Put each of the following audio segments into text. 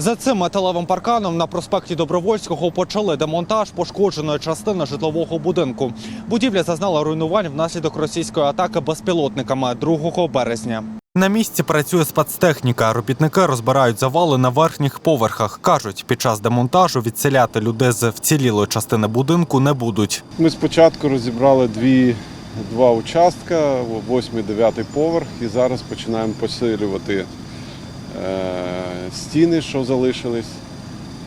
За цим металевим парканом на проспекті Добровольського почали демонтаж пошкодженої частини житлового будинку. Будівля зазнала руйнувань внаслідок російської атаки безпілотниками 2 березня. На місці працює спецтехніка. Робітники розбирають завали на верхніх поверхах. кажуть, під час демонтажу відселяти людей з вцілілої частини будинку не будуть. Ми спочатку розібрали дві, два участка, 8-9 поверх, і зараз починаємо посилювати стіни, що залишились.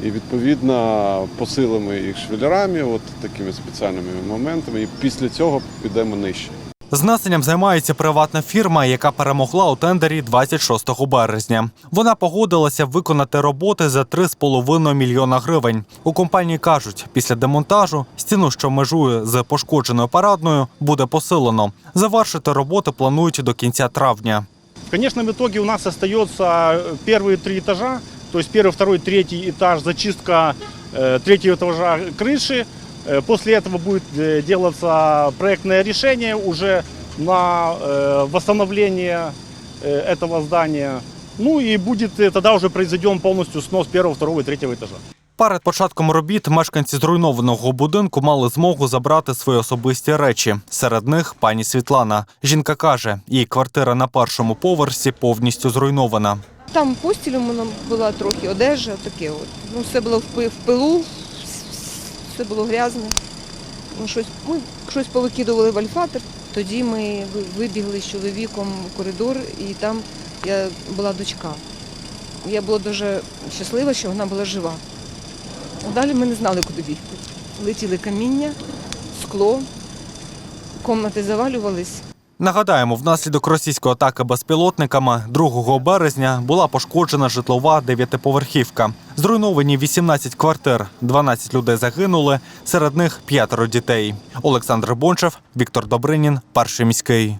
І відповідно посилимо їх швелерами, от такими спеціальними моментами. І після цього підемо нижче. Знесенням займається приватна фірма, яка перемогла у тендері 26 березня. Вона погодилася виконати роботи за 3,5 мільйона гривень. У компанії кажуть, після демонтажу стіну, що межує з пошкодженою парадною, буде посилено. Завершити роботи планують до кінця травня. В конечном итоге у нас остается первые три этажа, то есть первый, второй, третий этаж, зачистка э, третьего этажа крыши. Э, После этого будет э, делаться проектное решение уже на э, восстановление э, этого здания. Ну и будет э, тогда уже произведен полностью снос первого, второго и третьего этажа. Перед початком робіт мешканці зруйнованого будинку мали змогу забрати свої особисті речі. Серед них пані Світлана. Жінка каже, її квартира на першому поверсі повністю зруйнована. Там постіль у мене була трохи одежа, таке от. Ну, все було в пилу, все було грязне. Ну, щось, ми щось повикидували в альфатор. Тоді ми вибігли з чоловіком в коридор, і там я була дочка. Я була дуже щаслива, що вона була жива. Далі ми не знали, куди бігти. Летіли каміння, скло, комнати завалювались. Нагадаємо, внаслідок російської атаки безпілотниками 2 березня була пошкоджена житлова дев'ятиповерхівка. Зруйновані 18 квартир, 12 людей загинули, серед них п'ятеро дітей. Олександр Бончев, Віктор Добринін, перший міський.